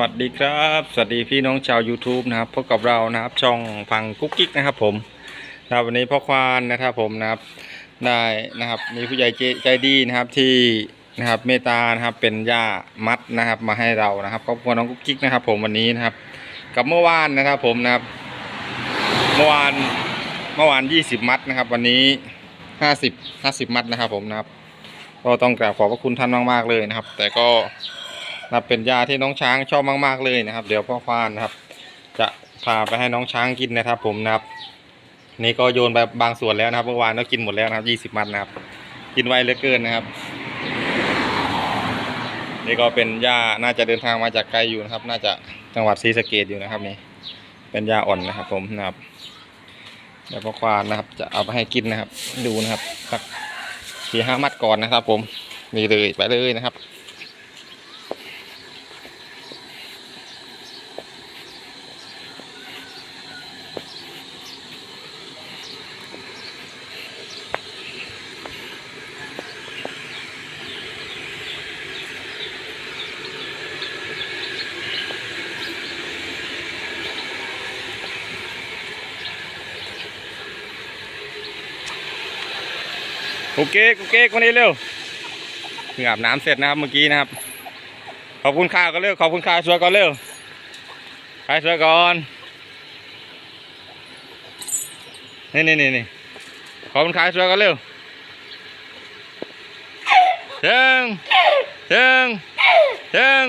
วัสดีครับ สวัสดีพี่น้องชาว YouTube นะครับพบกับเรานะครับช่องพังกุ๊กกิ๊กนะครับผมนะครับวันนี้พ่อควานนะครับผมนะครับได้นะครับมีผู้ใหญ่ใจดีนะครับที่นะครับเมตตานะครับเป็นย่ามัดนะครับมาให้เรานะครับครอบครัวน้องกุ๊กกิ๊กนะครับ ผมวันนี้นะครับ กับเมื่อวานนะครับผมนะครับ เมื่อวานเมื่อวาน 20 มัดนะครับ วันนี้ 50 50 มัดนะครับผมนะครับ ก็ต้องกราบขอบพระคุณท่านมากๆเลยนะครับ แต่ก็ นะครับเป็นยาที่น้องช้างชอบมาก ๆเลยนะครับ เดี๋ยวพ่อควานนะครับ จะพาไปให้น้องช้างกินนะครับ ผมนะครับ นี่ก็โยนไปบางส่วนแล้วนะครับเมื่อวานก็กินหมดแล้วนะครับยี่สิบมัดนะครับ กินไวเหลือเกินนะครับ นี่ก็เป็นหญ้าน่าจะเดินทางมาจากไกลอยู่นะครับ น่าจะจังหวัดศรีสะเกดอยู่นะครับนี่ เป็นหญ้าอ่อนนะครับ ผมนะครับเดี๋ยวพ่อควานนะครับ จะเอาไปให้กินนะครับ ดูนะครับสักสี่ห้ามัดก่อนนะครับ ผมนี่เลยไปเลยนะครับ โอเคโอเคคนนี้เร็วเพิ่งอาบน้ำเสร็จนะครับเมื่อกี้นะครับ ขอบคุณข้าวก็เร็วขอบคุณข้าวช่วยก่อนเร็วใครช่วยก่อนนี่นี่นี่นี่ขอบคุณข้าวช่วยก่อนเร็วเชิงเชิงเชิง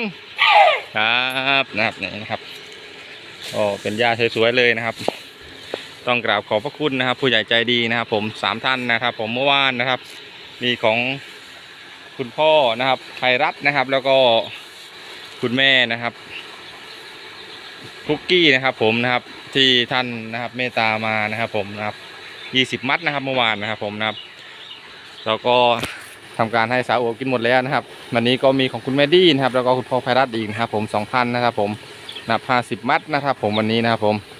ครับนะครับนี่นะครับโอ้เป็นหญ้าสวยๆเลยนะครับ ต้องกราบขอบพระคุณนะครับ ผู้ใหญ่ใจดีนะครับ ผมสามท่านนะครับ ผมเมื่อวานนะครับ มีของคุณพ่อนะครับไพรัตนะครับ แล้วก็คุณแม่นะครับคุกกี้นะครับผมนะครับที่ท่านนะครับเมตตามานะครับ ผมนะครับยี่สิบมัดนะครับเมื่อวานนะครับ ผมนะครับแล้วก็ทำการให้สาวโอกินหมดแล้วนะครับ วันนี้ก็มีของคุณแม่ดี้นะครับ แล้วก็คุณพ่อไพรัตอีกนะครับ ผมสองพันนะครับ ผมนับห้าสิบมัดนะครับ ผมวันนี้นะครับผม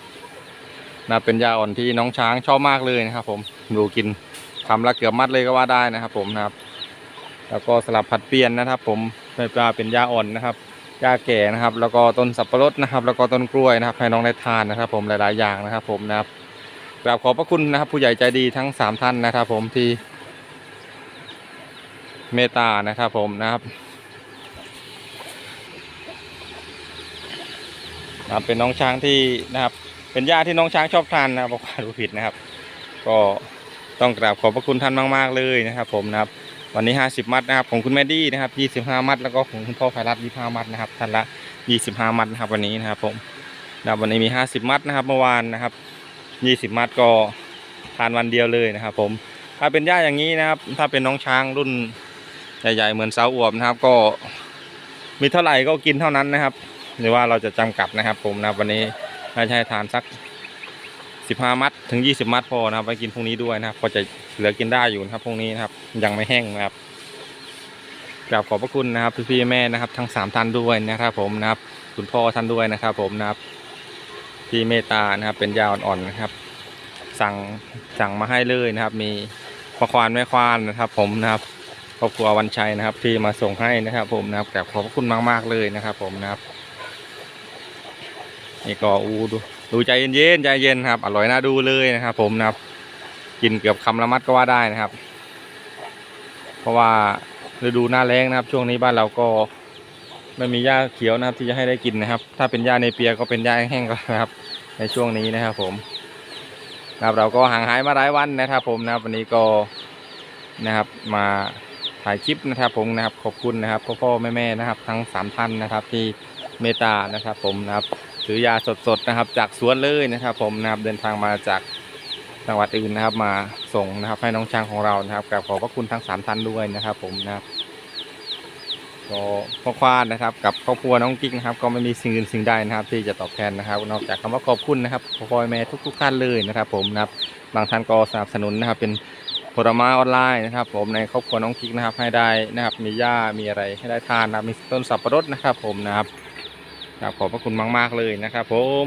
นะเป็นยาอ่อนที่น้องช้างชอบมากเลยนะครับผมดูกินคำละเกือบมัดเลยก็ว่าได้นะครับ ผมนะครับ แล้วก็สลับผัดเปลี่ยนนะครับ ผมไม่ว่าเป็นยาอ่อนนะครับยาแก่นะครับ แล้วก็ต้นสับปะรดนะครับ แล้วก็ต้นกล้วยนะครับให้น้องได้ทานนะครับ ผมหลาย ๆ อย่างนะครับ ผมนะครับกราบขอบพระคุณนะครับ ผู้ใหญ่ใจดีทั้งสามท่านนะครับ ผมที่เมตตานะครับ ผมนะครับนะครับเป็นน้องช้างที่นะครับ เป็นหญ้าที่น้องช้างชอบทานนะครับบอกว่าดูผิดนะครับ ก็ต้องกราบขอบพระคุณท่านมาก ๆ เลยนะครับ ผมนะครับ วันนี้ 50 มัดนะครับ ของคุณแม่ดี้นะครับ 25 มัดแล้วก็ของคุณพ่อไพรัตน์25 มัดนะครับท่านละ 25 มัดนะครับ วันนี้นะครับ ผมนะวันนี้มี 50 มัดนะครับ เมื่อวานนะครับ 20 มัดก็ทานวันเดียวเลยนะครับ ผมถ้าเป็นหญ้าอย่างนี้นะครับ ถ้าเป็นน้องช้างรุ่นใหญ่ๆเหมือนเสาอวบนะครับ ก็มีเท่าไหร่ก็กินเท่านั้นนะครับ หรือว่าเราจะจำกัดนะครับ ผมนะครับวันนี้ น่าจะให้ทานสักสิบห้ามัดถึงยี่สิบมัดพอนะครับไปกินพรุ่งนี้ด้วยนะครับพอจะเหลือกินได้อยู่นะครับพรุ่งนี้นะครับยังไม่แห้งนะครับกราบขอบพระคุณนะครับพี่พี่ๆแม่นะครับ ทั้งสามท่านด้วยนะครับ ผมนะครับคุณพ่อท่านด้วยนะครับ ผมนะครับที่เมตตานะครับเป็นยาอ่อนๆนะครับ สั่งสั่งมาให้เลยนะครับ มีพ่อควานแม่ควานนะครับ ผมนะครับครอบครัววันชัยนะครับ ที่มาส่งให้นะครับ ผมนะครับกราบขอบพระคุณมากๆเลยนะครับ ผมนะครับ นี่ก็อูดูดูใจเย็นๆใจเย็นครับ อร่อยน่าดูเลยนะครับ ผมนะครับกินเกือบคำละมัดก็ว่าได้นะครับ เพราะว่าฤดูหน้าแล้งนะครับ ช่วงนี้บ้านเราก็ไม่มีหญ้าเขียวนะครับที่จะให้ได้กินนะครับ ถ้าเป็นหญ้าในเปียก็เป็นหญ้าแห้งก็นะครับ ในช่วงนี้นะครับ ผมนะครับเราก็ห่างหายมาหลายวันนะครับ ผมนะครับ วันนี้ก็นะครับมาถ่ายคลิปนะครับ ผมนะครับขอบคุณนะครับพ่อพ่อแม่แม่นะครับ ทั้งสามท่านนะครับ ที่เมตานะครับ ผมนะครับ ถือยาสดๆนะครับ จากสวนเลยนะครับ ผมนะครับเดินทางมาจากจังหวัดอื่นนะครับ มาส่งนะครับให้น้องช้างของเรานะครับกราบขอบพระคุณทั้งสามท่านด้วยนะครับ ผมนะครับก็พ่อควานนะครับ กับครอบครัวน้องกิ๊กนะครับ ก็ไม่มีสิ่งอื่นสิ่งใดนะครับ ที่จะตอบแทนนะครับ นอกจากคำว่าขอบคุณนะครับพ่อพ่อแม่ทุก ๆ ท่านเลยนะครับ ผมนะครับบางท่านก็สนับสนุนนะครับ เป็นผลไม้ออนไลน์นะครับ ผมในครอบครัวน้องกิ๊กนะครับ ให้ได้นะครับ มีหญ้ามีอะไรให้ได้ทานนะครับมีต้นสับปะรดนะครับ ผมนะครับ ครับขอบพระคุณมาก ๆ เลยนะครับผม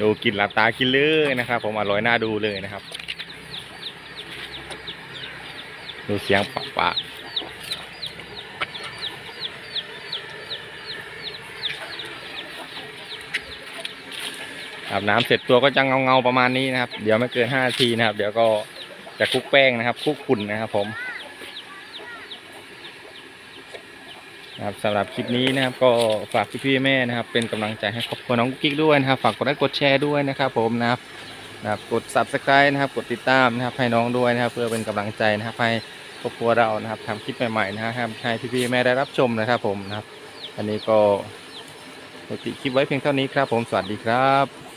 ดูกินหลับตากินเลยนะครับ ผมอร่อยน่าดูเลยนะครับ ดูเสียงปะปะอาบน้ำเสร็จตัวก็จะเงาๆประมาณนี้นะครับ เดี๋ยวไม่เกินห้านาทีนะครับ เดี๋ยวก็จะคลุกแป้งนะครับคลุกขุ่นนะครับผม นะครับสำหรับคลิปนี้นะครับก็ฝากพี่ๆแม่นะครับ เป็นกำลังใจให้ครอบครัวน้องกุ๊กกิ๊กด้วยนะครับ ฝากกดไลค์กดแชร์ด้วยนะครับผมนะครับนะครับกด subscribe นะครับกดติดตามนะครับให้น้องด้วยนะครับ เพื่อเป็นกำลังใจนะครับให้ครอบครัวเรานะครับทำคลิปใหม่ๆนะครับให้พี่ๆแม่ได้รับชมนะครับผมนะครับ อันนี้ก็ปกติคลิปไว้เพียงเท่านี้ครับ ผมสวัสดีครับ